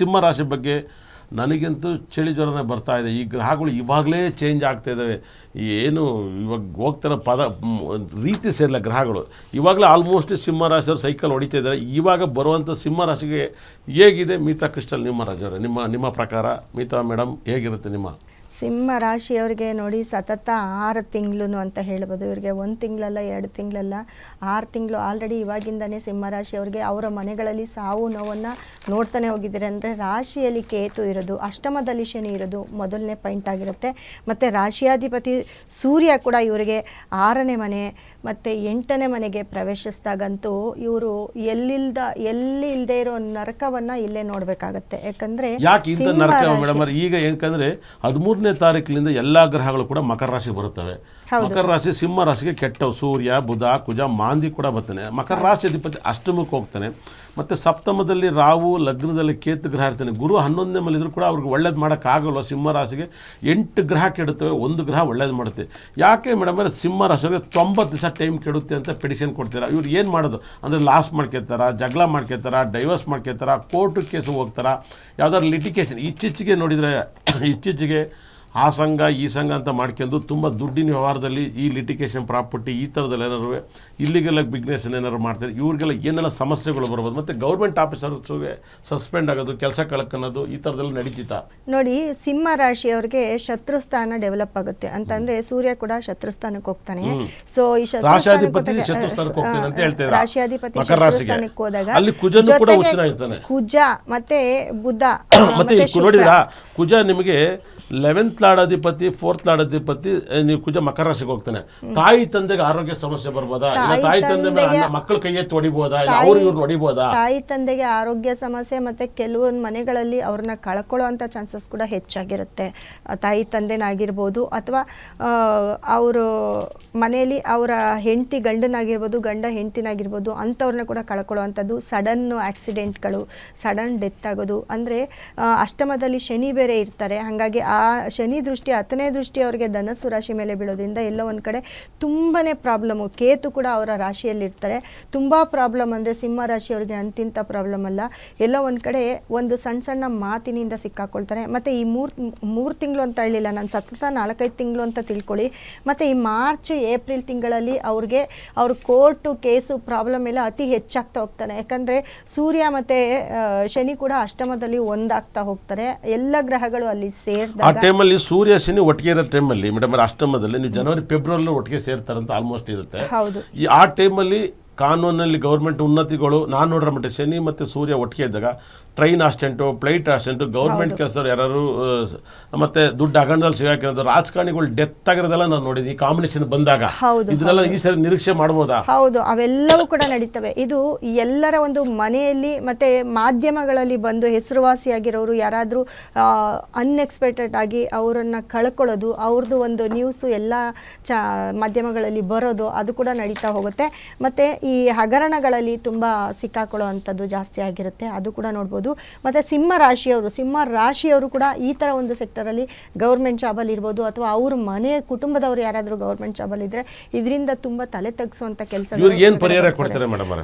ಸಿಂಹ ರಾಶಿ ಬಗ್ಗೆ ನನಗಂತೂ ಚಳಿ ಜ್ವರನೇ ಬರ್ತಾ ಇದೆ. ಈ ಗ್ರಹಗಳು ಇವಾಗಲೇ ಚೇಂಜ್ ಆಗ್ತಾ ಇದ್ದಾವೆ ಏನು ಇವಾಗ ಹೋಗ್ತಾರ ಪದ ರೀತಿ ಸೇರಿಲ್ಲ ಗ್ರಹಗಳು. ಇವಾಗಲೇ ಆಲ್ಮೋಸ್ಟ್ ಸಿಂಹ ರಾಶಿಯವರು ಸೈಕಲ್ ಹೊಡಿತಾ ಇದ್ದಾರೆ. ಇವಾಗ ಬರುವಂಥ ಸಿಂಹ ರಾಶಿಗೆ ಹೇಗಿದೆ? ಮೀತಾ ಕ್ರಿಸ್ಟಲ್, ನಿಮ್ಮ ರಾಜವರೇ ನಿಮ್ಮ ನಿಮ್ಮ ಪ್ರಕಾರ ಮೀತಾ ಮೇಡಮ್ ಹೇಗಿರುತ್ತೆ ನಿಮ್ಮ? ಸಿಂಹ ರಾಶಿಯವರಿಗೆ ನೋಡಿ ಸತತ ಆರು ತಿಂಗಳು ಅಂತ ಹೇಳ್ಬೋದು. ಇವರಿಗೆ ಒಂದು ತಿಂಗಳಲ್ಲ ಎರಡು ತಿಂಗಳಲ್ಲ ಆರು ತಿಂಗಳು ಆಲ್ರೆಡಿ ಇವಾಗಿಂದನೇ ಸಿಂಹ ರಾಶಿಯವರಿಗೆ ಅವರ ಮನೆಗಳಲ್ಲಿ ಸಾವು ನೋವನ್ನು ನೋಡ್ತಾನೆ ಹೋಗಿದ್ದೀರಿ. ಅಂದರೆ ರಾಶಿಯಲ್ಲಿ ಕೇತು ಇರೋದು ಅಷ್ಟಮದಲ್ಲಿ ಶನಿ ಇರೋದು ಮೊದಲನೇ ಪಾಯಿಂಟ್ ಆಗಿರುತ್ತೆ. ಮತ್ತು ರಾಶಿಯಾಧಿಪತಿ ಸೂರ್ಯ ಕೂಡ ಇವರಿಗೆ ಆರನೇ ಮನೆ ಮತ್ತು ಎಂಟನೇ ಮನೆಗೆ ಪ್ರವೇಶಿಸಿದಾಗಂತೂ ಇವರು ಎಲ್ಲಿಲ್ದ ಎಲ್ಲಿ ಇಲ್ಲದೆ ಇರೋ ನರಕವನ್ನು ಇಲ್ಲೇ ನೋಡಬೇಕಾಗತ್ತೆ. ಯಾಕಂದರೆ ಈಗ ಯಾಕಂದರೆ ಹದಿಮೂರು ಹದಿಮೂರನೇ ತಾರೀಕಿನಿಂದ ಎಲ್ಲ ಗ್ರಹಗಳು ಕೂಡ ಮಕರ ರಾಶಿ ಬರುತ್ತವೆ. ಮಕರ ರಾಶಿ ಸಿಂಹ ರಾಶಿಗೆ ಕೆಟ್ಟವು ಸೂರ್ಯ ಬುಧ ಕುಜ ಮಾಂದಿ ಕೂಡ ಬರ್ತಾನೆ. ಮಕರ ರಾಶಿ ಅಧಿಪತಿ ಅಷ್ಟಮಕ್ಕೆ ಹೋಗ್ತಾನೆ. ಮತ್ತು ಸಪ್ತಮದಲ್ಲಿ ರಾವು ಲಗ್ನದಲ್ಲಿ ಕೇತು ಗ್ರಹ ಇರ್ತಾನೆ. ಗುರು ಹನ್ನೊಂದನೇ ಮೇಲೆ ಇದ್ರೂ ಕೂಡ ಅವ್ರಿಗೆ ಒಳ್ಳೇದು ಮಾಡೋಕ್ಕಾಗಲ್ಲ ಸಿಂಹ ರಾಶಿಗೆ ಎಂಟು ಗ್ರಹ ಕೆಡುತ್ತವೆ ಒಂದು ಗ್ರಹ ಒಳ್ಳೇದು ಮಾಡುತ್ತೆ. ಯಾಕೆ ಮೇಡಮ್ ಅಂದರೆ ಸಿಂಹ ರಾಶಿಗೆ ತೊಂಬತ್ತು ದಿವಸ ಟೈಮ್ ಕೆಡುತ್ತೆ ಅಂತ ಪೆಡಿಷನ್ ಕೊಡ್ತೀರಾ? ಇವ್ರು ಏನು ಮಾಡೋದು? ಅಂದರೆ ಲಾಸ್ ಮಾಡ್ಕೊತಾರ ಜಗಳ ಮಾಡ್ಕೊತಾರ ಡೈವರ್ಸ್ ಮಾಡ್ಕೊತಾರ ಕೋರ್ಟ್ ಕೇಸು ಹೋಗ್ತಾರ. ಯಾವ್ದಾದ್ರು ಲಿಟಿಕೇಶನ್ ಇತ್ತೀಚೆಗೆ ನೋಡಿದರೆ ಇತ್ತೀಚೆಗೆ ಆ ಸಂಘ ಈ ಸಂಘ ಅಂತ ಮಾಡ್ಕೊಂಡು ತುಂಬ ದುಡ್ಡಿನ ವ್ಯವಹಾರದಲ್ಲಿ ಈ ಲಿಟಿಕೇಶನ್ ಪ್ರಾಪರ್ಟಿ ಈ ಥರದಲ್ಲಿ ಏನಾದ್ರು ಇಲ್ಲಿಗೆಲ್ಲ ಬಿಗ್ನೆಸ್ ಏನಾರು ಮಾಡ್ತಾರೆ ಇವ್ರಿಗೆಲ್ಲ ಏನೆಲ್ಲ ಸಮಸ್ಯೆಗಳು ಬರ್ಬೋದು ಮತ್ತು ಗೌರ್ಮೆಂಟ್ ಆಫೀಸರ್ಸ್ಗೆ ಸಸ್ಪೆಂಡ್ ಆಗೋದು ಕೆಲಸ ಕಳ್ಕೊಳ್ಳೋದು ಈ ಥರದ್ದೆಲ್ಲ ನಡೀತಿತ್ತಾ ನೋಡಿ ಸಿಂಹ ರಾಶಿಯವ್ರಿಗೆ ಶತ್ರುಸ್ಥಾನ ಡೆವಲಪ್ ಆಗುತ್ತೆ ಅಂತಂದ್ರೆ ಸೂರ್ಯ ಕೂಡ ಶತ್ರುಸ್ಥಾನಕ್ಕೆ ಹೋಗ್ತಾನೆ ಸೊ ಈ ರಾಶಾಧಿಪತಿ ಶತ್ರುಸ್ಥಾನಕ್ಕೆ ಹೋಗ್ತಾನೆ ಅಂತ ಹೇಳ್ತಾರೆ. ರಾಶಿಯಾಧಿಪತಿ. ಶತ್ರುಸ್ಥಾನಕ್ಕೆ ಹೋದಾಗ ಅಲ್ಲಿ ಕುಜನು ಕೂಡ ಉಚ್ಚನಾಗಿರ್ತಾನೆ. ಕುಜ ಮತ್ತೆ ಬುದ್ಧ ಮತ್ತೆ ನೋಡಿದ್ರಾ ಕುಜ ನಿಮಗೆ ಲೆವೆಂತ್ ಲಾಡಾಧಿಪತಿ ಫೋರ್ತ್ ಲಾಡಾಧಿಪತಿ ನೀವು ಕುಜ ಮಕರ ರಾಶಿಗೆ ಹೋಗ್ತಾನೆ. ತಾಯಿ ತಂದೆಗೆ ಆರೋಗ್ಯ ಸಮಸ್ಯೆ ಬರ್ಬೋದಾ? ಇಲ್ಲ ತಾಯಿ ತಂದೆ ಮೇಲೆ ಮಕ್ಕಳ ಕೈ ಎತ್ತಿ ಹೊಡಿಬೋದಾ? ಇಲ್ಲ ಅವ್ರು ಇವ್ರು ಹೊಡಿಬೋದಾ? ತಾಯಿ ತಂದೆಗೆ ಆರೋಗ್ಯ ಸಮಸ್ಯೆ ಮತ್ತೆ ಕೆಲವೊಂದು ಮನೆಗಳಲ್ಲಿ ಅವ್ರನ್ನ ಕಳ್ಕೊಳ್ಳೋವಂಥ ಚಾನ್ಸಸ್ ಕೂಡ ಹೆಚ್ಚಾಗಿರುತ್ತೆ. ತಾಯಿ ತಂದೆನಾಗಿರ್ಬೋದು ಅಥವಾ ಅವರು ಮನೆಯಲ್ಲಿ ಅವರ ಹೆಂಡತಿ ಗಂಡನಾಗಿರ್ಬೋದು ಗಂಡ ಹೆಂಡತಿನಾಗಿರ್ಬೋದು ಅಂಥವ್ರನ್ನ ಕೂಡ ಕಳ್ಕೊಳ್ಳೋವಂಥದ್ದು ಸಡನ್ ಆಕ್ಸಿಡೆಂಟ್ಗಳು ಸಡನ್ ಡೆತ್ ಆಗೋದು. ಅಂದರೆ ಅಷ್ಟಮದಲ್ಲಿ ಶನಿ ಬೇರೆ ಇರ್ತಾರೆ. ಹಾಗಾಗಿ ಆ ಶನಿ ದೃಷ್ಟಿ, ಹತ್ತನೇ ದೃಷ್ಟಿ ಅವರಿಗೆ ಧನಸ್ಸು ರಾಶಿ ಮೇಲೆ ಬೀಳೋದ್ರಿಂದ ಎಲ್ಲೋ ಒಂದು ಕಡೆ ತುಂಬಾ ಪ್ರಾಬ್ಲಮ್ಮು ಕೇತು ಕೂಡ ಅವರ ರಾಶಿಯಲ್ಲಿರ್ತಾರೆ ತುಂಬ ಪ್ರಾಬ್ಲಮ್ ಅಂದರೆ ಸಿಂಹ ರಾಶಿಯವ್ರಿಗೆ ಅಂತಿಂತ ಪ್ರಾಬ್ಲಮ್ ಅಲ್ಲ. ಎಲ್ಲೋ ಒಂದು ಕಡೆ ಒಂದು ಸಣ್ಣ ಸಣ್ಣ ಮಾತಿನಿಂದ ಸಿಕ್ಕಾಕೊಳ್ತಾರೆ. ಮತ್ತು ಈ ಮೂರು ಮೂರು ತಿಂಗಳು ಅಂತ ಹೇಳಿಲ್ಲ ನಾನು ಸತತ ನಾಲ್ಕೈದು ತಿಂಗಳು ಅಂತ ತಿಳ್ಕೊಳ್ಳಿ. ಮತ್ತು ಈ ಮಾರ್ಚ್, ಏಪ್ರಿಲ್ ತಿಂಗಳಲ್ಲಿ ಅವ್ರಿಗೆ ಅವ್ರ ಕೋರ್ಟು ಕೇಸು ಪ್ರಾಬ್ಲಮ್ ಎಲ್ಲ ಅತಿ ಹೆಚ್ಚಾಗ್ತಾ ಹೋಗ್ತಾನೆ. ಯಾಕಂದರೆ ಸೂರ್ಯ ಮತ್ತು ಶನಿ ಕೂಡ ಅಷ್ಟಮದಲ್ಲಿ ಒಂದಾಗ್ತಾ ಹೋಗ್ತಾರೆ. ಎಲ್ಲ ಗ್ರಹಗಳು ಅಲ್ಲಿ ಸೇರಿದ ಟೈಮಲ್ಲಿ ಸೂರ್ಯ ಶನಿ ಒಟ್ಟಿಗೆ ಇರೋ ಟೈಮಲ್ಲಿ ಮೇಡಮ್ ಅಷ್ಟಮದಲ್ಲಿ ನೀವು ಜನವರಿ ಫೆಬ್ರವರಿ ಒಟ್ಟಿಗೆ ಸೇರ್ತಾರಂತ ಆಲ್ಮೋಸ್ಟ್ ಇರುತ್ತೆ. ಈ ಆ ಟೈಮಲ್ಲಿ ಕಾನೂನಲ್ಲಿ ಗೌರ್ಮೆಂಟ್ ಉನ್ನತಿಗಳು ನಾನು ನೋಡ್ರ ಮಟ್ಟ ಶನಿ ಮತ್ತು ಸೂರ್ಯ ಒಟ್ಟಿಗೆ ಇದ್ದಾಗ train accident flight accident government ಕೆಲಸದವ್ರು ಯಾರು ಮತ್ತೆ ದುಡ್ಡು ಹಗರಣದಲ್ಲಿ ಸಿಗಾಕಿರೋದು ರಾಜಕಾರಣಿಗಳು ಡೆತ್ ಆಗಿರೋದೆಲ್ಲ ನಾನು ನೋಡಿದ್ದೀನಿ ಈ ಕಾಂಬಿನೇಷನ್ ಬಂದಾಗ. ಇದನ್ನೆಲ್ಲ ಈ ಸರಿ ನಿರೀಕ್ಷೆ ಮಾಡ್ಬೋದಾ? ಹೌದು ಅವೆಲ್ಲವೂ ಕೂಡ ನಡೀತವೆ. ಇದು ಎಲ್ಲರ ಒಂದು ಮನೆಯಲ್ಲಿ ಮತ್ತೆ ಮಾಧ್ಯಮಗಳಲ್ಲಿ ಬಂದು ಹೆಸರುವಾಸಿಯಾಗಿರೋರು ಯಾರಾದರೂ ಅನ್ಎಕ್ಸ್ಪೆಕ್ಟೆಡ್ ಆಗಿ ಅವರನ್ನು ಕಳ್ಕೊಳ್ಳೋದು ಅವ್ರದ್ದು ಒಂದು ನ್ಯೂಸು ಎಲ್ಲ ಚ ಮಾಧ್ಯಮಗಳಲ್ಲಿ ಬರೋದು ಅದು ಕೂಡ ನಡೀತಾ ಹೋಗುತ್ತೆ. ಮತ್ತು ಈ ಹಗರಣಗಳಲ್ಲಿ ತುಂಬ ಸಿಕ್ಕಾಕೊಳ್ಳೋ ಅಂಥದ್ದು ಜಾಸ್ತಿ ಆಗಿರುತ್ತೆ. ಅದು ಕೂಡ ನೋಡ್ಬೋದು. ಮತ್ತು ಸಿಂಹ ರಾಶಿಯವರು ಸಿಂಹ ರಾಶಿಯವರು ಕೂಡ ಈ ಥರ ಒಂದು ಸೆಕ್ಟರಲ್ಲಿ ಗೌರ್ಮೆಂಟ್ ಜಾಬಲ್ಲಿ ಇರ್ಬೋದು ಅಥವಾ ಅವ್ರ ಮನೆ ಕುಟುಂಬದವರು ಯಾರಾದರೂ ಗೌರ್ಮೆಂಟ್ ಜಾಬಲ್ಲಿ ಇದ್ದರೆ ಇದರಿಂದ ತುಂಬ ತಲೆ ತಗ್ಸುವಂಥ ಕೆಲಸ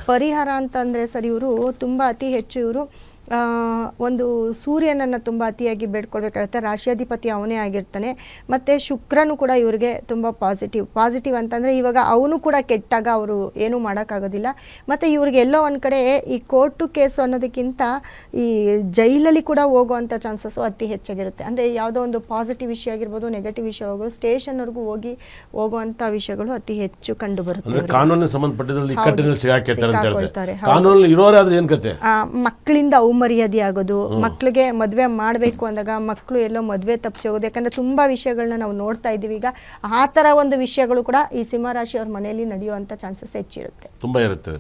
ಪರಿಹಾರ ಅಂತಂದರೆ ಸರ್ ಇವರು ತುಂಬ ಅತಿ ಹೆಚ್ಚು ಇವರು ಒಂದು ಸೂರ್ಯನನ್ನು ತುಂಬ ಅತಿಯಾಗಿ ಬೇಡ್ಕೊಳ್ಬೇಕಾಗುತ್ತೆ. ರಾಶಿಯಾಧಿಪತಿ ಅವನೇ ಆಗಿರ್ತಾನೆ. ಮತ್ತು ಶುಕ್ರನು ಕೂಡ ಇವರಿಗೆ ತುಂಬ ಪಾಸಿಟಿವ್ ಪಾಸಿಟಿವ್ ಅಂತಂದರೆ ಇವಾಗ ಅವನು ಕೂಡ ಕೆಟ್ಟಾಗ ಅವರು ಏನೂ ಮಾಡೋಕ್ಕಾಗೋದಿಲ್ಲ. ಮತ್ತು ಇವ್ರಿಗೆ ಎಲ್ಲೋ ಒಂದು ಕಡೆ ಈ ಕೋರ್ಟು ಕೇಸು ಅನ್ನೋದಕ್ಕಿಂತ ಈ ಜೈಲಲ್ಲಿ ಕೂಡ ಹೋಗುವಂಥ ಚಾನ್ಸಸ್ಸು ಅತಿ ಹೆಚ್ಚಾಗಿರುತ್ತೆ. ಅಂದರೆ ಯಾವುದೋ ಒಂದು ಪಾಸಿಟಿವ್ ವಿಷಯ ಆಗಿರ್ಬೋದು ನೆಗೆಟಿವ್ ವಿಷಯ ಹೋಗೋದು ಸ್ಟೇಷನ್ವರೆಗೂ ಹೋಗಿ ಹೋಗುವಂಥ ವಿಷಯಗಳು ಅತಿ ಹೆಚ್ಚು ಕಂಡು ಬರುತ್ತೆ ಅವು ಕಾನೂನಿಗೆ ಸಂಬಂಧಪಟ್ಟಿದ್ರಲ್ಲಿ ಮಕ್ಕಳಿಂದ ಸಿಗಾಕಿರ್ತಾರೆ ಅವಮರ್ಯಾದೆ ಆಗೋದು ಮಕ್ಕಳಿಗೆ ಮದುವೆ ಮಾಡಬೇಕು ಅಂದಾಗ ಮಕ್ಕಳು ಎಲ್ಲೋ ಮದುವೆ ತಪ್ಪಿಸಿ ಹೋಗೋದು. ಯಾಕಂದ್ರೆ ತುಂಬ ವಿಷಯಗಳನ್ನ ನಾವು ನೋಡ್ತಾ ಇದ್ದೀವಿ. ಈಗ ಆ ಥರ ಒಂದು ವಿಷಯಗಳು ಕೂಡ ಈ ಸಿಂಹರಾಶಿಯವ್ರ ಮನೆಯಲ್ಲಿ ನಡೆಯುವಂಥ ಚಾನ್ಸಸ್ ಹೆಚ್ಚಿರುತ್ತೆ. ತುಂಬ ಇರುತ್ತೆ.